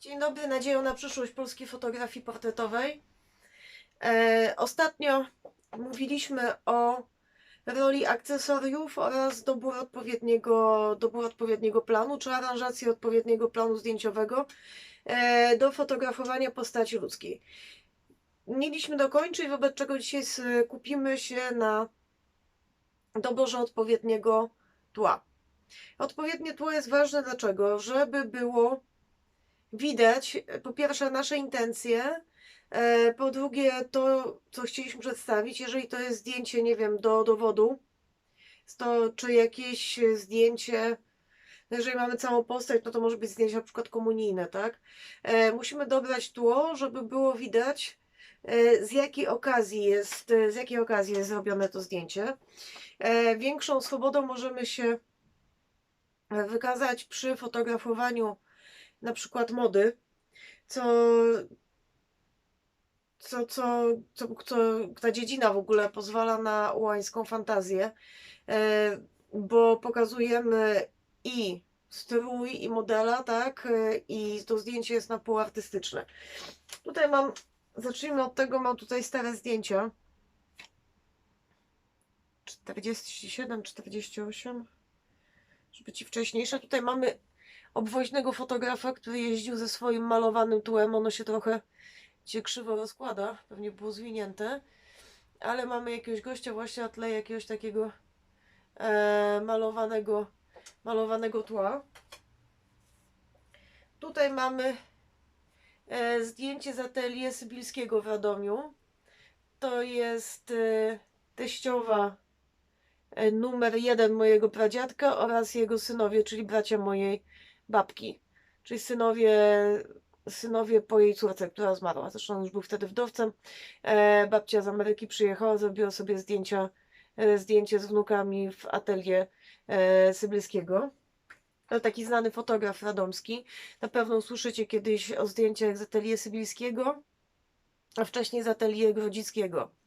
Dzień dobry, nadzieją na przyszłość polskiej fotografii portretowej. E, ostatnio mówiliśmy o roli akcesoriów oraz dobór odpowiedniego, dobór odpowiedniego planu, czy aranżacji odpowiedniego planu zdjęciowego e, do fotografowania postaci ludzkiej. Mieliśmy dokończyć, wobec czego dzisiaj skupimy się na doborze odpowiedniego tła. Odpowiednie tło jest ważne dlaczego? Żeby było widać e, po pierwsze nasze intencje, e, po drugie to, co chcieliśmy przedstawić, jeżeli to jest zdjęcie, nie wiem, do dowodu, to czy jakieś zdjęcie, no jeżeli mamy całą postać, no to może być zdjęcie na przykład komunijne, tak? E, musimy dobrać tło, żeby było widać, z jakiej okazji jest, z jakiej okazji jest zrobione to zdjęcie. Większą swobodą możemy się wykazać przy fotografowaniu na przykład mody, co, co, co, co, co ta dziedzina w ogóle pozwala na łańską fantazję, e, bo pokazujemy i strój, i modela, tak, e, i to zdjęcie jest na pół artystyczne. Tutaj mam, zacznijmy od tego, mam tutaj stare zdjęcia. 47, 48, żeby ci wcześniejsze. Tutaj mamy obwoźnego fotografa, który jeździł ze swoim malowanym tłem. Ono się trochę się krzywo rozkłada, pewnie było zwinięte, ale mamy jakiegoś gościa właśnie na tle jakiegoś takiego e, malowanego, malowanego tła. Tutaj mamy e, zdjęcie z atelier Sybilskiego w Radomiu. To jest e, teściowa e, numer jeden mojego pradziadka oraz jego synowie, czyli bracia mojej babki, czyli synowie, synowie po jej córce, która zmarła. Zresztą on już był wtedy wdowcem. E, babcia z Ameryki przyjechała, zrobiła sobie zdjęcia, e, zdjęcie z wnukami w atelier e, Sybylskiego. To taki znany fotograf radomski. Na pewno usłyszycie kiedyś o zdjęciach z atelier Sybylskiego, a wcześniej z atelier Grodzickiego.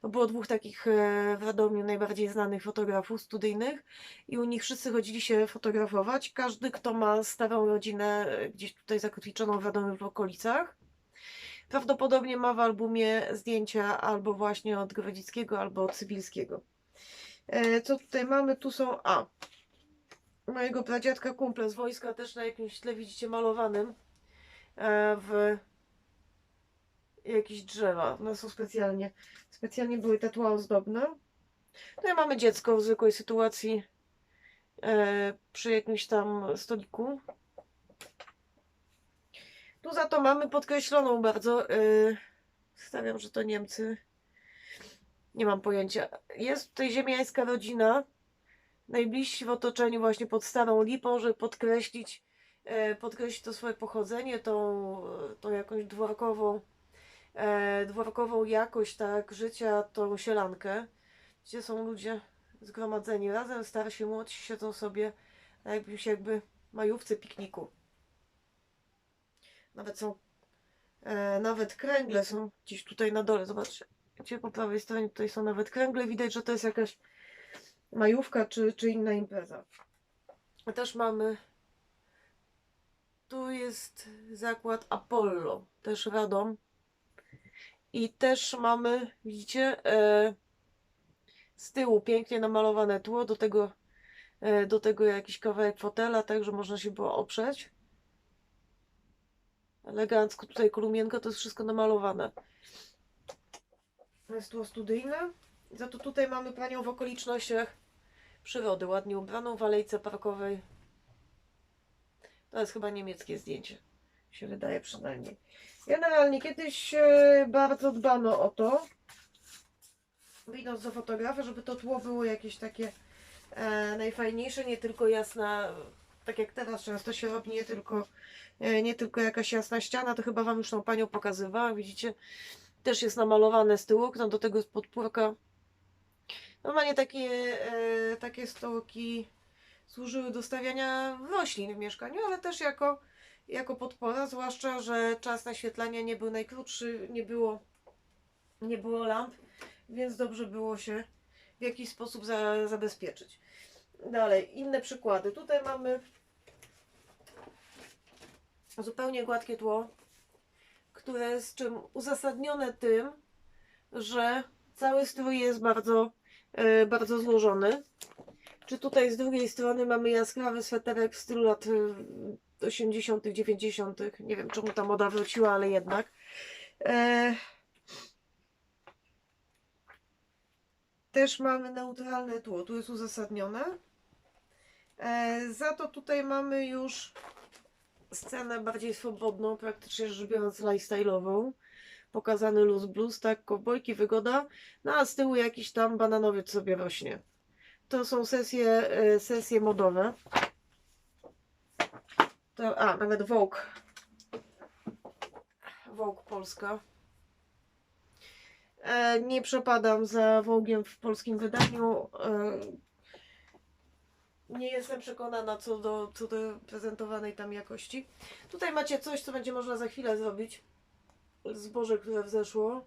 To było dwóch takich e, w Radomiu najbardziej znanych fotografów studyjnych i u nich wszyscy chodzili się fotografować. Każdy, kto ma starą rodzinę e, gdzieś tutaj zakotwiczoną w Radomiu w okolicach, prawdopodobnie ma w albumie zdjęcia albo właśnie od Grodzickiego, albo od Cybilskiego. E, Co tutaj mamy? Tu są, a, mojego pradziadka kumple z wojska, też na jakimś tle widzicie malowanym w jakieś drzewa. One są specjalnie, specjalnie były te tła ozdobne. No i mamy dziecko w zwykłej sytuacji e, przy jakimś tam stoliku. Tu za to mamy podkreśloną bardzo, e, stawiam, że to Niemcy. Nie mam pojęcia. Jest tutaj ziemiańska rodzina, najbliżsi w otoczeniu właśnie pod Starą Lipą, żeby podkreślić, e, podkreślić to swoje pochodzenie, tą, tą jakąś dworkową dworkową jakość tak, życia, tą sielankę, gdzie są ludzie zgromadzeni razem, starsi, młodsi siedzą sobie jakimś jakby majówce pikniku. Nawet są, e, nawet kręgle są gdzieś tutaj na dole, zobaczcie, gdzie po prawej stronie tutaj są nawet kręgle, widać, że to jest jakaś majówka czy, czy inna impreza. A Też mamy tu jest zakład Apollo, też Radom. I też mamy, widzicie, e, z tyłu pięknie namalowane tło, do tego, e, do tego jakiś kawałek fotela, tak, że można się było oprzeć. Elegancko tutaj kolumienko, to jest wszystko namalowane. To jest tło studyjne. Za to tutaj mamy panią w okolicznościach przyrody, ładnie ubraną w alejce parkowej. To jest chyba niemieckie zdjęcie, się wydaje przynajmniej. Generalnie kiedyś e, bardzo dbano o to, idąc do fotografa, żeby to tło było jakieś takie e, najfajniejsze, nie tylko jasna, tak jak teraz często się robi, nie tylko, e, nie tylko jakaś jasna ściana, to chyba Wam już tą Panią pokazywałam, widzicie, też jest namalowane z tyłu do tego jest podpórka. Normalnie takie, e, takie stołki służyły do stawiania roślin w mieszkaniu, ale też jako jako podpora, zwłaszcza, że czas naświetlania nie był najkrótszy, nie było, nie było lamp, więc dobrze było się w jakiś sposób za, zabezpieczyć. Dalej, inne przykłady. Tutaj mamy zupełnie gładkie tło, które jest czym uzasadnione tym, że cały strój jest bardzo, e, bardzo złożony. Czy tutaj z drugiej strony mamy jaskrawy sweterek stylu lat e, 80., 90. Nie wiem, czemu ta moda wróciła, ale jednak. E, też mamy neutralne tło, tu jest uzasadnione. E, za to tutaj mamy już scenę bardziej swobodną, praktycznie rzecz biorąc lifestyle'ową. Pokazany luz blues, tak, kowbojki, wygoda. No a z tyłu jakiś tam bananowiec sobie rośnie. To są sesje, e, sesje modowe. To, a, nawet Vogue. Vogue Polska. E, nie przepadam za Vogue'iem w polskim wydaniu. E, nie jestem przekonana co do, co do prezentowanej tam jakości. Tutaj macie coś, co będzie można za chwilę zrobić. Zboże, które wzeszło.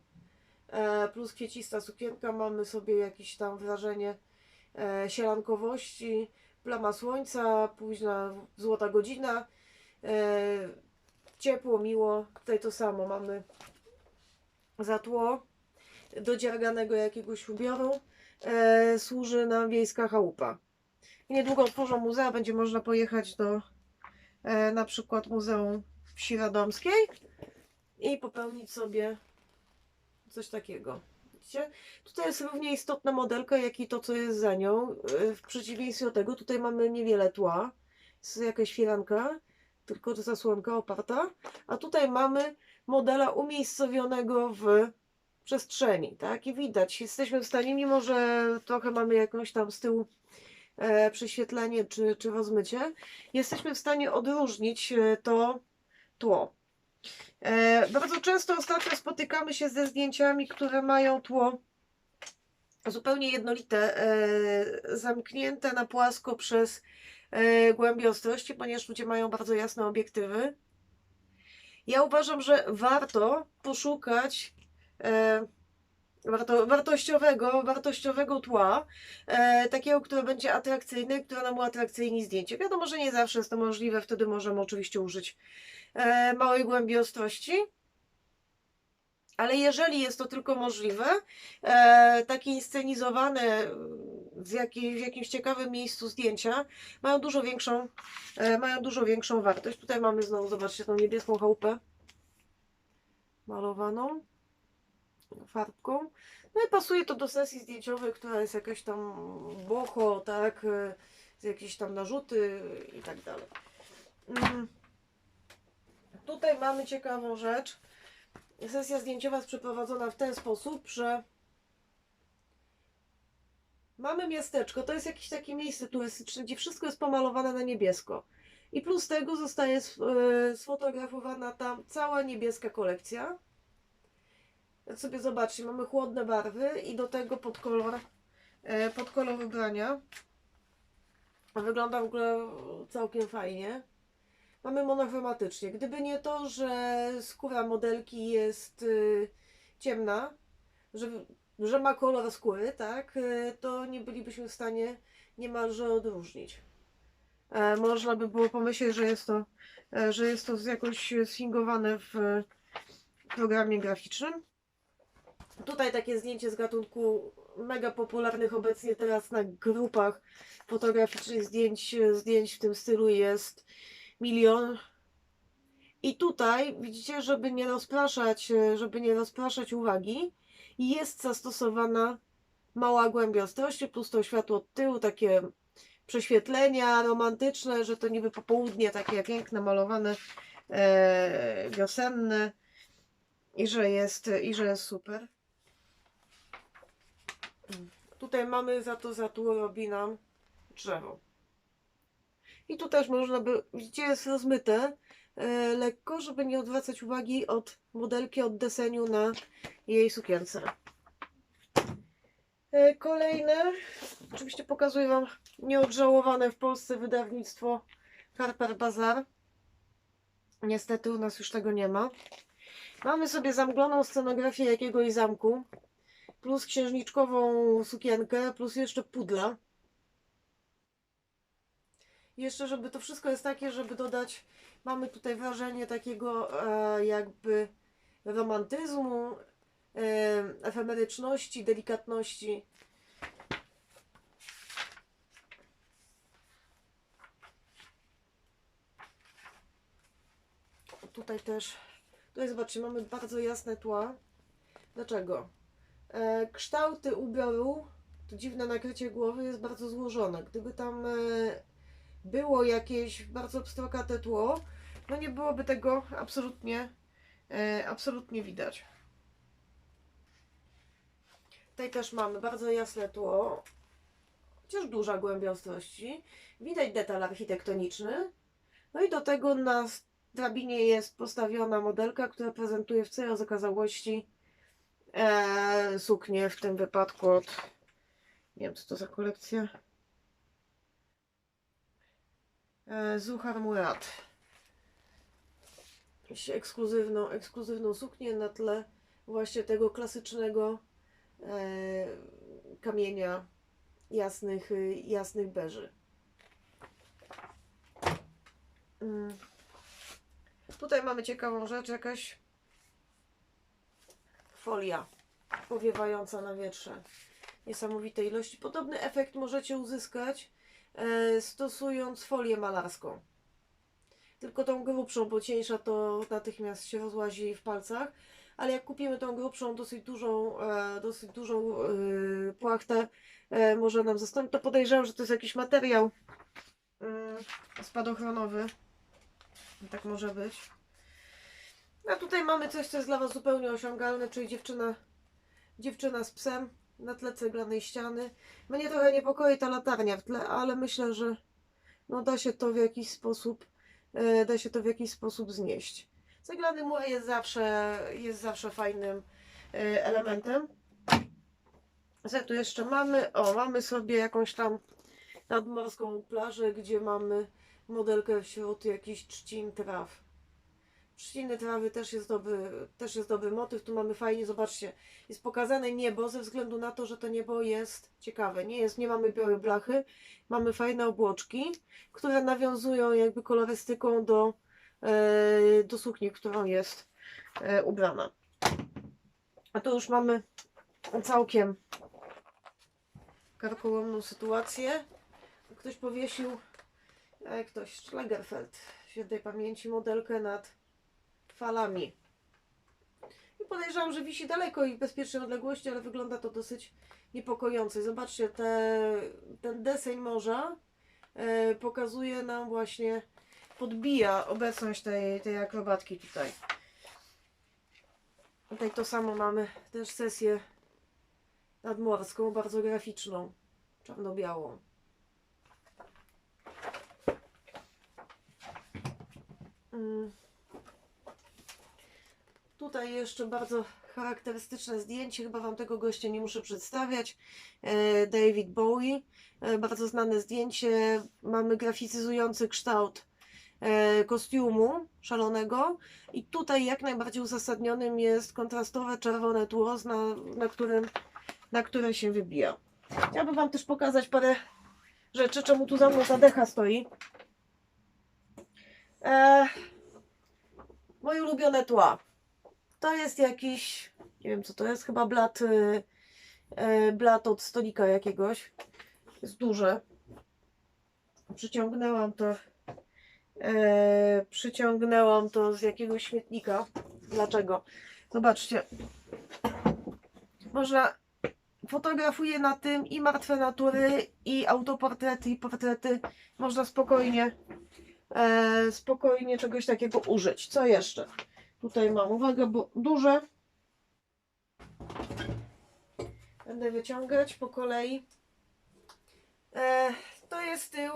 E, plus kwiecista sukienka. Mamy sobie jakieś tam wrażenie e, sielankowości. Plama słońca, późna złota godzina. E, ciepło, miło. Tutaj to samo mamy za tło do dzierganego jakiegoś ubioru. E, służy nam wiejska chałupa. I niedługo otworzą muzea, będzie można pojechać do e, na przykład Muzeum Wsi Radomskiej i popełnić sobie coś takiego. Widzicie? Tutaj jest równie istotna modelka, jak i to, co jest za nią. E, W przeciwieństwie do tego, tutaj mamy niewiele tła. Jest jakaś firanka, tylko zasłonka oparta. A tutaj mamy modela umiejscowionego w przestrzeni, tak? I widać, jesteśmy w stanie, mimo że trochę mamy jakąś tam z tyłu e, prześwietlenie czy, czy rozmycie, jesteśmy w stanie odróżnić e, to tło. E, bardzo często ostatnio spotykamy się ze zdjęciami, które mają tło zupełnie jednolite, e, zamknięte na płasko przez e, głębię ostrości, ponieważ ludzie mają bardzo jasne obiektywy. Ja uważam, że warto poszukać e, warto, wartościowego, wartościowego tła, e, takiego, które będzie atrakcyjne, które nam uatrakcyjni zdjęcie. Wiadomo, że nie zawsze jest to możliwe, wtedy możemy oczywiście użyć e, małej głębi ostrości. Ale jeżeli jest to tylko możliwe, e, takie inscenizowane w, jakiej, w jakimś ciekawym miejscu zdjęcia mają dużo większą, e, mają dużo większą wartość. Tutaj mamy znowu, zobaczcie, tą niebieską chałupę malowaną farbką. No i pasuje to do sesji zdjęciowej, która jest jakaś tam boho, tak, e, z jakieś tam narzuty i tak dalej. Mm. Tutaj mamy ciekawą rzecz. Sesja zdjęciowa jest przeprowadzona w ten sposób, że mamy miasteczko, to jest jakieś takie miejsce turystyczne, gdzie wszystko jest pomalowane na niebiesko. I plus tego zostaje e, sfotografowana tam cała niebieska kolekcja. Jak sobie zobaczcie, mamy chłodne barwy i do tego pod kolor, e, pod kolor ubrania. Wygląda w ogóle całkiem fajnie. Mamy monochromatycznie. Gdyby nie to, że skóra modelki jest y, ciemna, że, że ma kolor skóry, tak, y, to nie bylibyśmy w stanie niemalże odróżnić. E, można by było pomyśleć, że jest to, e, że jest to jakoś sfingowane w programie graficznym. Tutaj takie zdjęcie z gatunku mega popularnych obecnie teraz na grupach fotograficznych zdjęć, zdjęć w tym stylu jest milion. I tutaj widzicie, żeby nie rozpraszać, e, żeby nie rozpraszać uwagi, jest zastosowana mała głębia ostrości, plus to światło od tyłu, takie prześwietlenia romantyczne, że to niby popołudnie takie piękne, malowane, e, wiosenne i że jest, i że jest super. Tutaj mamy za to za tu robi nam drzewo. I tu też można by, widzicie, jest rozmyte lekko, żeby nie odwracać uwagi od modelki, od deseniu na jej sukience. E, kolejne, oczywiście pokazuję Wam nieodżałowane w Polsce wydawnictwo Harper Bazaar. Niestety u nas już tego nie ma. Mamy sobie zamgloną scenografię jakiegoś zamku, plus księżniczkową sukienkę, plus jeszcze pudla. Jeszcze, żeby to wszystko jest takie, żeby dodać, mamy tutaj wrażenie takiego e, jakby romantyzmu, e, efemeryczności, delikatności. Tutaj też, tutaj zobaczcie, mamy bardzo jasne tła. Dlaczego? E, kształty ubioru, to dziwne nakrycie głowy jest bardzo złożone. Gdyby tam e, było jakieś bardzo pstrokate tło, no nie byłoby tego absolutnie, e, absolutnie widać. Tutaj też mamy bardzo jasne tło, chociaż duża głębia ostrości. Widać detal architektoniczny. No i do tego na drabinie jest postawiona modelka, która prezentuje w całej okazałości e, suknię, w tym wypadku od, nie wiem co to za kolekcja, e, Zuhar Murat. Ekskluzywną, ekskluzywną suknię na tle właśnie tego klasycznego e, kamienia jasnych, y, jasnych beży. Mm. Tutaj mamy ciekawą rzecz, jakaś folia powiewająca na wietrze. Niesamowitej ilości. Podobny efekt możecie uzyskać e, stosując folię malarską. Tylko tą grubszą, bo cieńsza to natychmiast się rozłazi w palcach. Ale jak kupimy tą grubszą, dosyć dużą, e, dosyć dużą e, płachtę, e, może nam zastąpić. To podejrzewam, że to jest jakiś materiał mm, spadochronowy. Tak może być. A tutaj mamy coś, co jest dla Was zupełnie osiągalne, czyli dziewczyna, dziewczyna z psem na tle ceglanej ściany. Mnie trochę niepokoi ta latarnia w tle, ale myślę, że no da się to w jakiś sposób, e, da się to w jakiś sposób znieść. Ceglany mur jest zawsze, jest zawsze fajnym e, elementem. Co tu jeszcze mamy? O, mamy sobie jakąś tam nadmorską plażę, gdzie mamy modelkę wśród jakichś trzcin traw. Trzciny trawy też jest dobry, też jest dobry motyw. Tu mamy fajnie, zobaczcie, jest pokazane niebo ze względu na to, że to niebo jest ciekawe. Nie jest, nie mamy białej blachy, mamy fajne obłoczki, które nawiązują jakby kolorystyką do, e, do sukni, którą jest e, ubrana. A tu już mamy całkiem karkołomną sytuację. Ktoś powiesił, e, ktoś, Lagerfeld, świętej pamięci, modelkę nad falami. I podejrzewam, że wisi daleko i w bezpiecznej odległości, ale wygląda to dosyć niepokojąco. Zobaczcie, te, ten deseń morza e, pokazuje nam właśnie, podbija obecność tej, tej akrobatki tutaj. Tutaj to samo mamy też sesję nadmorską, bardzo graficzną, czarno-białą. Mm. Tutaj jeszcze bardzo charakterystyczne zdjęcie, chyba Wam tego gościa nie muszę przedstawiać. E, David Bowie, e, bardzo znane zdjęcie. Mamy graficyzujący kształt e, kostiumu szalonego i tutaj jak najbardziej uzasadnionym jest kontrastowe czerwone tło, na, na, którym, na które się wybija. Chciałabym Wam też pokazać parę rzeczy, czemu tu za mną ta decha stoi. E, moje ulubione tła. To jest jakiś, nie wiem co to jest, chyba blat, y, y, blat od stolika jakiegoś. Jest duże. Przyciągnęłam to, e, przyciągnęłam to z jakiegoś śmietnika. Dlaczego? Zobaczcie. Można, fotografuję na tym i martwe natury, i autoportrety, i portrety. Można spokojnie, e, spokojnie czegoś takiego użyć. Co jeszcze? Tutaj mam, uwaga, bo duże. Będę wyciągać po kolei. E, to jest tył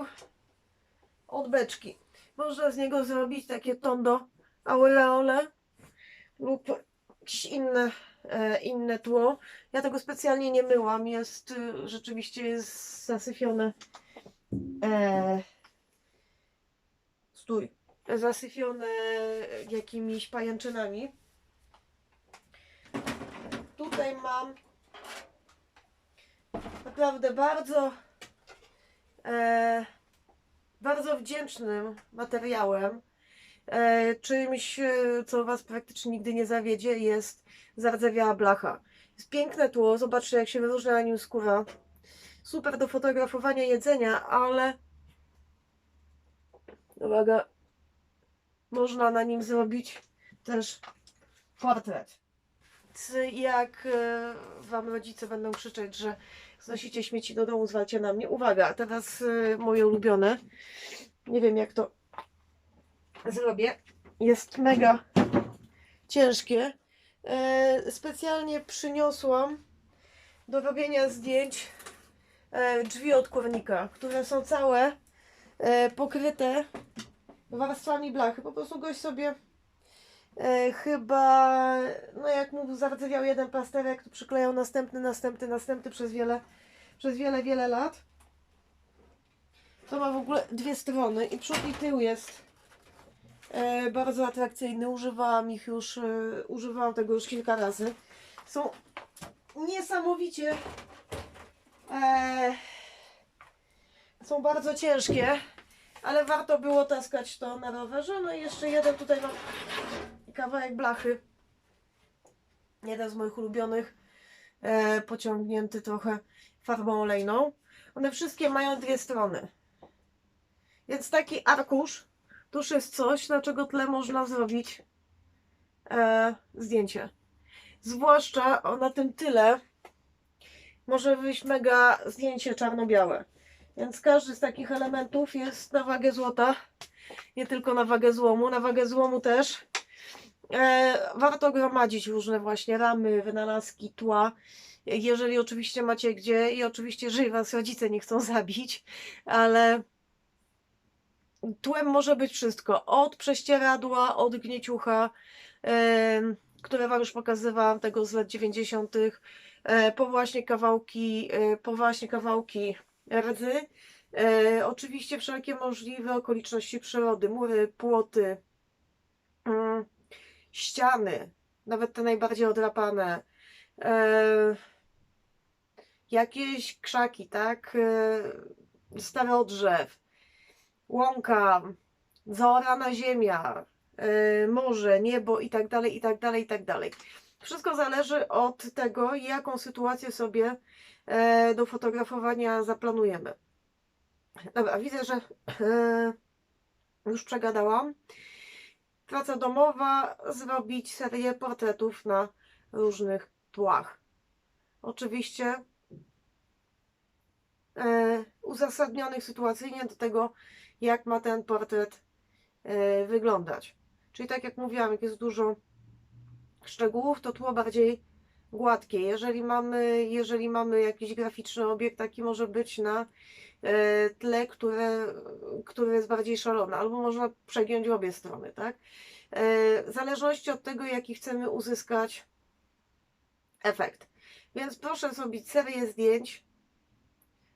od beczki. Można z niego zrobić takie tondo aureole lub jakieś inne, e, inne tło. Ja tego specjalnie nie myłam. Jest y, rzeczywiście jest zasyfione. E, stój zasyfione jakimiś pajęczynami. Tutaj mam naprawdę bardzo e, bardzo wdzięcznym materiałem. E, czymś, e, co Was praktycznie nigdy nie zawiedzie, jest zardzewiała blacha. Jest piękne tło, zobaczcie jak się wyróżnia na nim skóra. Super do fotografowania jedzenia, ale uwaga, można na nim zrobić też portret. Jak e, Wam rodzice będą krzyczeć, że znosicie śmieci do domu, zwalcie na mnie. Uwaga, teraz e, moje ulubione. Nie wiem jak to zrobię. Jest mega ciężkie. E, specjalnie przyniosłam do robienia zdjęć drzwi od kurnika, które są całe pokryte warstwami blachy. Po prostu gość sobie e, chyba, no jak mu zardzewiał jeden pasterek, to przyklejał następny, następny, następny przez wiele, przez wiele, wiele lat. To ma w ogóle dwie strony i przód i tył jest e, bardzo atrakcyjny. Używałam ich już, e, używałam tego już kilka razy. Są niesamowicie e, są bardzo ciężkie, ale warto było taskać to na rowerze. No i jeszcze jeden tutaj mam kawałek blachy. Jeden z moich ulubionych, e, pociągnięty trochę farbą olejną. One wszystkie mają dwie strony. Więc taki arkusz to już jest coś, na czego tle można zrobić e, zdjęcie. Zwłaszcza na tym tyle może wyjść mega zdjęcie czarno-białe. Więc każdy z takich elementów jest na wagę złota. Nie tylko na wagę złomu, na wagę złomu też. E, warto gromadzić różne właśnie ramy, wynalazki, tła. Jeżeli oczywiście macie gdzie i oczywiście, jeżeli was rodzice nie chcą zabić, ale tłem może być wszystko. Od prześcieradła, od gnieciucha, em, które wam już pokazywałam, tego z lat 90., e, po właśnie kawałki, e, po właśnie kawałki rdzy. E, oczywiście wszelkie możliwe okoliczności przyrody, mury, płoty, mm, ściany, nawet te najbardziej odrapane, e, jakieś krzaki, tak, e, stare drzew, łąka, zaorana ziemia, e, morze, niebo i tak dalej, i tak dalej, i tak dalej. Wszystko zależy od tego, jaką sytuację sobie e, do fotografowania zaplanujemy. Dobra, widzę, że e, już przegadałam. Praca domowa, zrobić serię portretów na różnych tłach. Oczywiście e, uzasadnionych sytuacyjnie do tego, jak ma ten portret wyglądać. Czyli tak jak mówiłam, jak jest dużo szczegółów, to tło bardziej gładkie. Jeżeli mamy, jeżeli mamy jakiś graficzny obiekt, taki może być na e, tle, które, które jest bardziej szalone, albo można przegiąć obie strony, tak? E, W zależności od tego, jaki chcemy uzyskać efekt. Więc proszę zrobić serię zdjęć,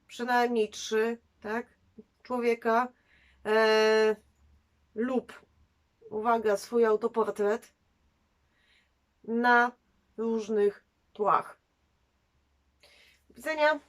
przynajmniej trzy, tak? Człowieka e, lub, uwaga, swój autoportret na różnych tłach. Do widzenia.